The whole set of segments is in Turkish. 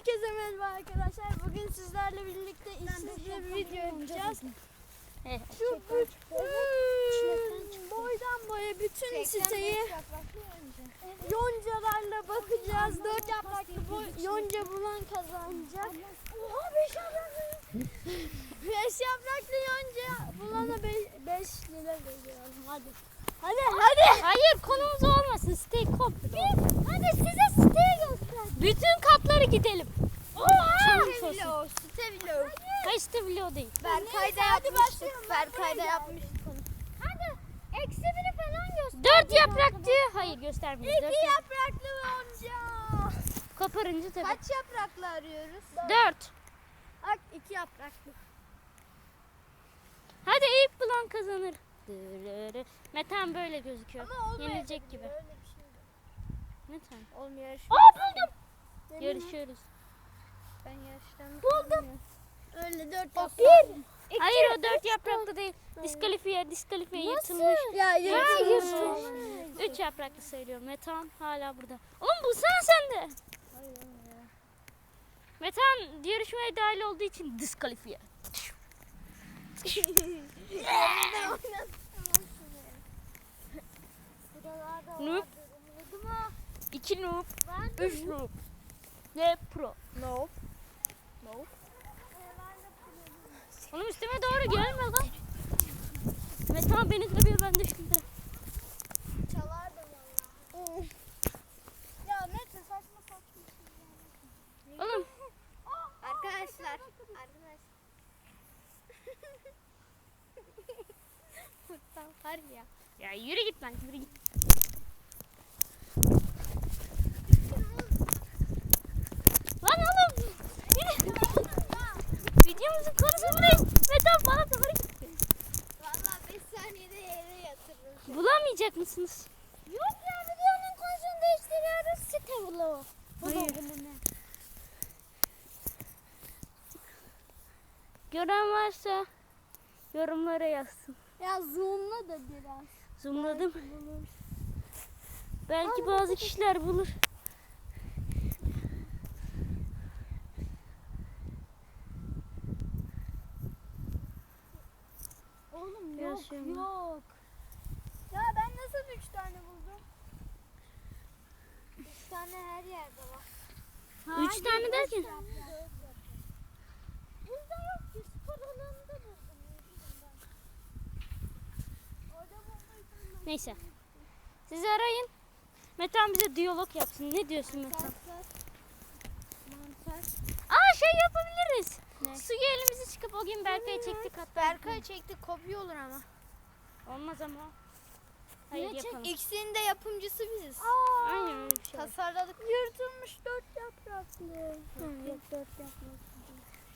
Herkese merhaba arkadaşlar. Bugün sizlerle birlikte işsizliğe bir video yapacağız. Şu bütün boydan boya bütün siteyi yoncalarla bakacağız. Dört yapraklı boy, yonca bulan kazanacak. Oha beş yapraklı. beş yapraklı yonca bulana be- beş lira veriyorum. Hadi. Hadi hadi. Hayır konumuz olmasın. Stay kop. Hadi size siteyi göster. Bütün katları gidelim. Challenge olsun. vlog, site vlog. Hayır işte video değil. Berkay'da yapmıştık. Berkay'da yapmıştık onu. Hadi eksi biri falan göster. Dört yapraklı. Hayır göstermiyor. Dört İki yap- yapraklı yonca. Koparınca tabii. Kaç yapraklı arıyoruz? Dört. Bak iki yapraklı. Hadi ilk bulan kazanır. Dırırı. Metan böyle gözüküyor. Ama Yenilecek gibi. Öyle bir şey yok. Metan. Olmuyor yarış. Aa buldum. Yarışıyoruz. Ben yarıştan Buldum. Öyle dört Bak, yapraklı. Hayır o dört yapraklı değil. Diskalifiye, diskalifiye yırtılmış. Ya yırtılmış. Üç yapraklı söylüyorum. Metan hala burada. Oğlum bulsana sen de. Metan yarışmaya dahil olduğu için diskalifiye. Noob. vardır, umudum o. İki noob. Üç noob. Ve pro. No. Oğlum üstüme doğru gelme lan. Metan beni tabii ben de şimdi. Çalardım valla. Ya Mete saçma saçma. Oğlum Arkadaşlar. Arkadaşlar. Tamam var ya. ya yürü git lan yürü git. Lan oğlum. Videomuzun konusu bu değil. Metan bana doğru gitti. Valla 5 saniyede yere yatırırım. Bulamayacak mısınız? Yok ya videonun konusunu değiştiriyoruz. Site vlogu. Hayır. Gören varsa yorumlara yazsın. Ya zoomla da biraz. Zoomladım. Belki bazı kişiler bulur. Oğlum yok yok. Ya ben nasıl 3 tane buldum? 3 tane her yerde var. Üç tane derken? Burada yok ki spor alanında buldum. Orada bulduysam Neyse. Sizi arayın. Metan bize diyalog yapsın. Ne diyorsun Metan? Aa şey yapabiliriz. Ne? Suyu elimizi çıkıp o gün Berkay'ı çektik hatta. Berkay çekti kopya olur ama. Olmaz ama. Hayır yapalım. İkisinin de yapımcısı biziz. Aynen öyle bir şey. Tasarladık. Yırtılmış dört yapraklı. Yok dört yapraklı.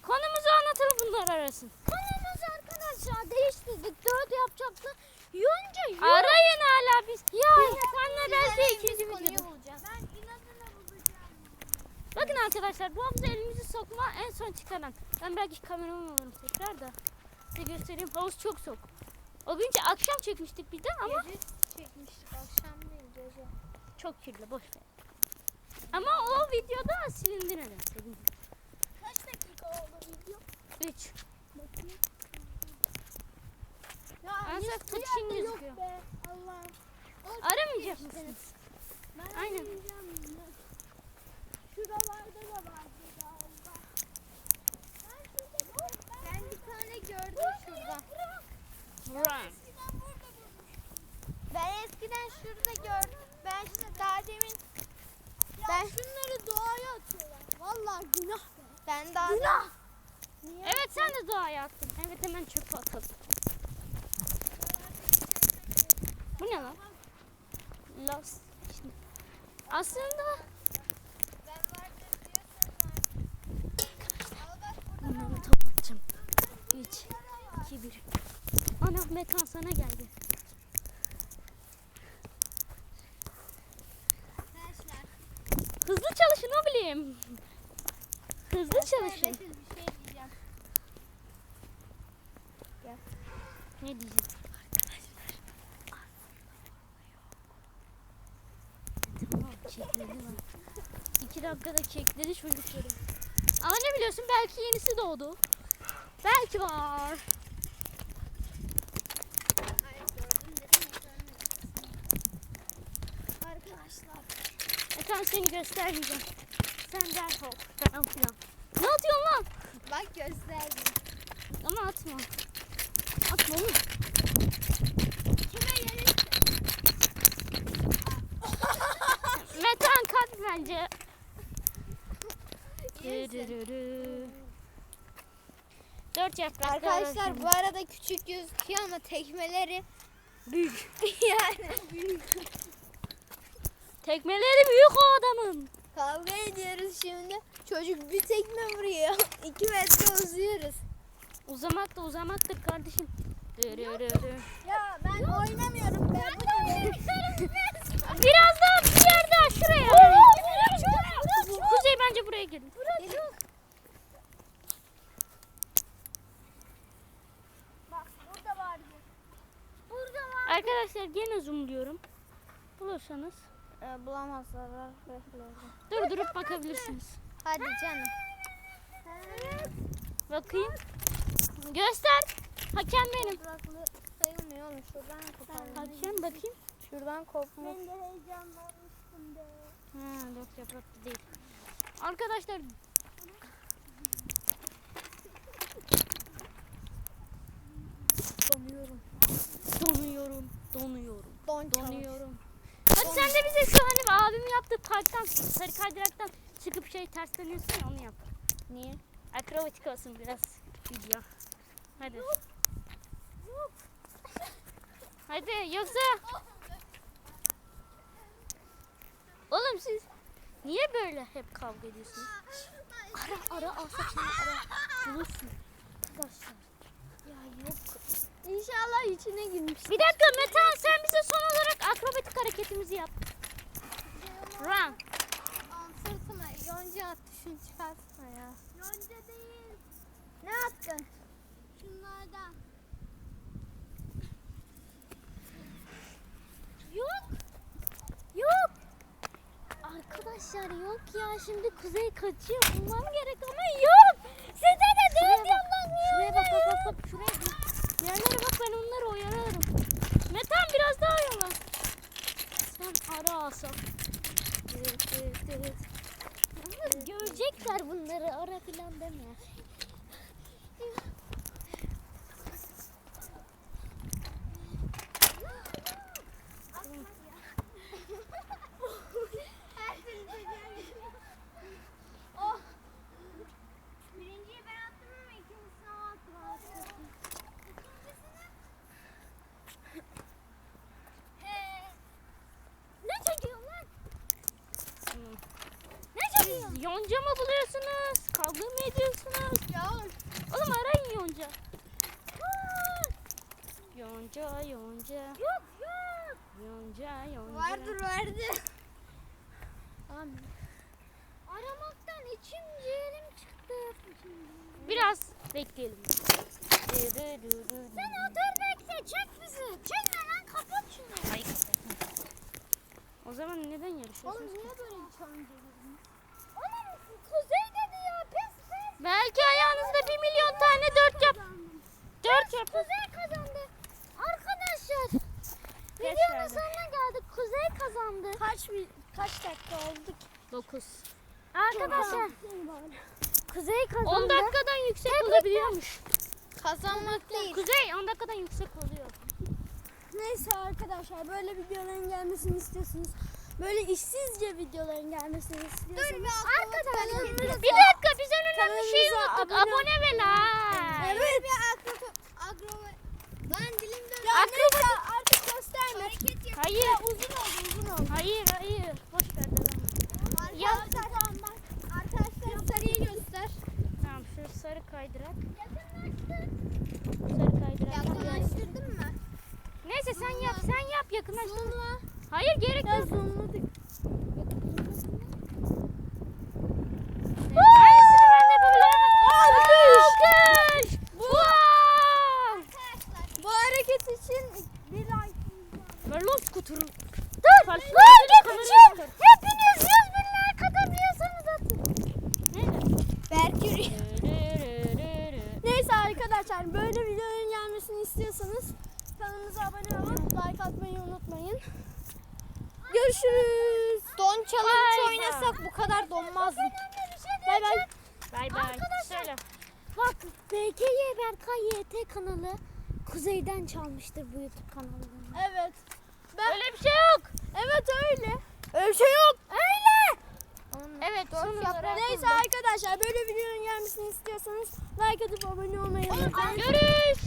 Konumuzu anlatalım bunlar arasın. Konumuz arkadaşlar değiştirdik. Dört yapacaktı. Yonca yok. Arayın hala biz. Ya Metan'la belki ikinci konuyu videoda. Ben inadına bulacağım. Bakın arkadaşlar bu havuza elimizi sokma en son çıkaran. Ben belki kameraman olurum tekrar da. Size göstereyim havuz çok soğuk. O günce akşam çekmiştik bir de ama Gece çekmiştik akşam değil gece. çok kirli boş ver. Ama o videoda silindi nedense. Kaç dakika oldu video? 3. Bakayım. Ya Ancak hiçbir tutuşun yerde yok gözüküyor. be. Allah'ım. Aramayacak mısınız? Ben Aynen. arayacağım ya. Şuralarda da vardı galiba. Ben şurada gördüm. Ben bir tane gördüm şurada. Run. Ben eskiden şurada gördüm. Ben şimdi daha demin ben şunları doğaya atıyorlar. Vallahi günah be. Ben daha günah. Niye? Evet sen de doğaya attın. Evet hemen çöpe atalım. Bu ne lan? Lost. Şimdi. Aslında bunları toplatacağım. 3, 2, 1. Ana Metan sana geldi. Hızlı çalışın o bileyim. Hızlı çalışın. Şey diyeceğim. Ne diyeceğim? Arkadaşlar. Tamam çekildi lan. 2 dakikada kekledi çocukları. Ama ne biliyorsun belki yenisi doğdu. Belki var. Arkadaşlar. Efendim seni göstermeyeceğim. Sen derhal falan filan. Ne atıyorsun lan? Bak gösterdim. Ama atma. Atma oğlum. Kime gelirse. Metan kat bence. Dırırırı. Dört yapraklı Arkadaşlar bu arada küçük gözüküyor ama tekmeleri büyük. yani büyük. Tekmeleri büyük o adamın. Kavga ediyoruz şimdi. Çocuk bir tekme vuruyor. İki metre uzuyoruz. Uzamak da uzamaktır kardeşim. Dırırırı. Ya ben oynamıyorum. Ben Biraz daha bir yer daha şuraya. Kuzey bence buraya gelin. Bak burada vardı. Burada var. Arkadaşlar gene zoomluyorum. Bulursanız Ee, bulamazlar. dur durup bakabilirsiniz. Hadi canım. Bakayım. Göster. Hakem benim. Sayılmıyor oğlum. Şuradan kopalım. Hakem bakayım. Şuradan kopmuş. Ben de heyecanlanmıştım de. Ha, dört yapraklı değil. Arkadaşlar donuyorum. Donuyorum. Don Donuyorum. Hadi sen de şu hani abim yaptığı parktan sarı kaydıraktan çıkıp şey ters dönüyorsun ya onu yap. Niye? Akrobatik olsun biraz video. Hadi. Hadi yoksa Oğlum siz niye böyle hep kavga ediyorsunuz? Ara ara al saçını ara. Bulursun. Arkadaşlar. Ya yok. İnşallah içine girmiş. Bir dakika Metehan sen bize son olarak akrobatik hareketimizi yap. Run. Sırtıma yonca attı şunu çıkartma ya. Yonca değil. Ne attın? Şunlardan. Yok. Yok. Arkadaşlar yok ya şimdi kuzey kaçıyor bulmam gerek ama yok. Size de dört yandan niye Şuraya bak bak bak bak şuraya bak. Yerlere bak ben onları oyalarım. Metan biraz daha oyala. Sen ara asal. Evet evet evet. Yalnız görecekler bunları ara filan deme. oh. Birinciyi ben attım ama ikincisini o attı. Ne çekiyorsun lan? Ne çekiyorsun? Yonca mı buluyorsunuz? Kavga mı ediyorsunuz? Ya Oğlum arayın yonca. Yonca yonca. yok yok. Yonca yonca. Vardır vardır. Aramaktan içim ciğerim çıktı. Biraz bekleyelim. Sen otur bekle çek bizi. Çekme lan kapat şunu. Hayır. O zaman neden yarışıyorsunuz? Oğlum niye böyle geliyorsun? Oğlum kuzey dedi ya pes pes. Belki ayağınızda bir milyon tane dört yap. Dört yap. Kuzey kazandı. Arkadaşlar. Videonun sonuna geldik. Kuzey kazandı. Kaç bir kaç dakika oldu ki? Dokuz. Arkadaşlar. Kuzey kazandı. 10 dakikadan yüksek olabiliyormuş. Kazanmak değil. Kuzey 10 dakikadan yüksek oluyor. Neyse arkadaşlar böyle videoların gelmesini istiyorsunuz. Böyle işsizce videoların gelmesini istiyorsunuz. Dur bir arkadaşlar. Bir dakika biz en önemli şeyi Kanalımıza unuttuk. abone- Abone ve like. Evet. bir akro ben dilim dönüyor. Ya yap. Hayır. Uzun oldu uzun oldu. Hayır hayır. Boş ver devam. Ya- Arkadaşlar, sarıyı göster. Tamam şu sarı kaydırak. Sarı kaydırak. Yakınlaştırdın mı? Neyse sen yap sen yap yakınlaştır. Zoomla. Hayır gerek Ya yok. zoomladık. Like için hepiniz yüz bin like atabiliyorsanız atın. Merkür. Neyse arkadaşlar böyle videoların gelmesini istiyorsanız kanalımıza abone olup like atmayı unutmayın. Görüşürüz. Don challenge oynasak bu kadar şey donmazdı. Şey bay bay. Bay bay. Arkadaşlar bak BKY Berkay YT kanalı Kuzey'den çalmıştır bu YouTube kanalını. Evet. Ben... Öyle bir şey yok evet öyle. Öyle bir şey yok. Öyle. Evet doğru olarak. Neyse arkadaşlar böyle videonun gelmesini istiyorsanız like atıp abone olmayı unutmayın. Görüş.